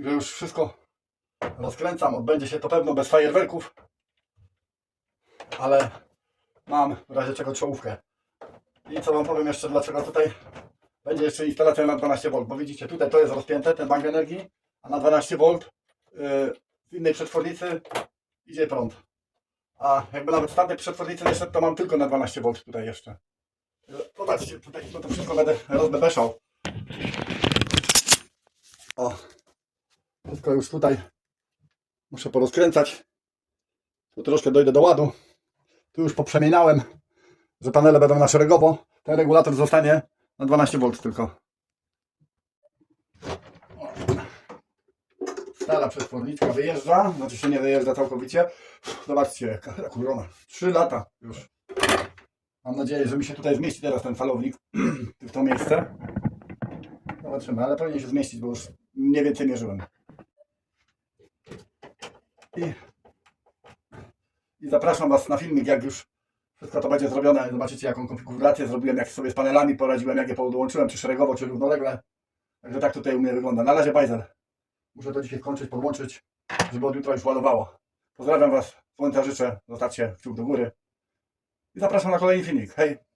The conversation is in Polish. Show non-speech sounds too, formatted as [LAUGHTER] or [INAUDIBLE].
że już wszystko rozkręcam. Odbędzie się to pewno bez fajerwerków, ale mam w razie czego czołówkę. I co Wam powiem jeszcze, dlaczego tutaj będzie jeszcze instalacja na 12 V, bo widzicie, tutaj to jest rozpięte, ten bank energii, a na 12 V yy, w innej przetwornicy idzie prąd. A jakby nawet z tamtej przetwornicy nie szedł, to mam tylko na 12 V tutaj jeszcze. Zobaczcie, tutaj no to wszystko będę rozbebeszał. O, wszystko już tutaj muszę porozkręcać. Tu troszkę dojdę do ładu. Tu już poprzemieniałem, że panele będą na szeregowo. Ten regulator zostanie na 12 V tylko. O. Stara przetworniczka wyjeżdża, znaczy się nie wyjeżdża całkowicie. Zobaczcie, jaka kurona. 3 lata już. Mam nadzieję, że mi się tutaj zmieści teraz ten falownik [CLEARS THROAT] w to miejsce. Zobaczymy, ale powinien się zmieścić, bo już mniej więcej mierzyłem. I, I zapraszam Was na filmik, jak już wszystko to będzie zrobione. Zobaczycie, jaką konfigurację zrobiłem, jak sobie z panelami poradziłem, jak je podłączyłem, czy szeregowo, czy równolegle. Także tak tutaj u mnie wygląda. Na razie bajzel. Muszę to dzisiaj skończyć, podłączyć, żeby od jutra już ładowało. Pozdrawiam Was, słońca życzę, zostawcie kciuk do góry. I zapraszam na kolejny filmik. Hej!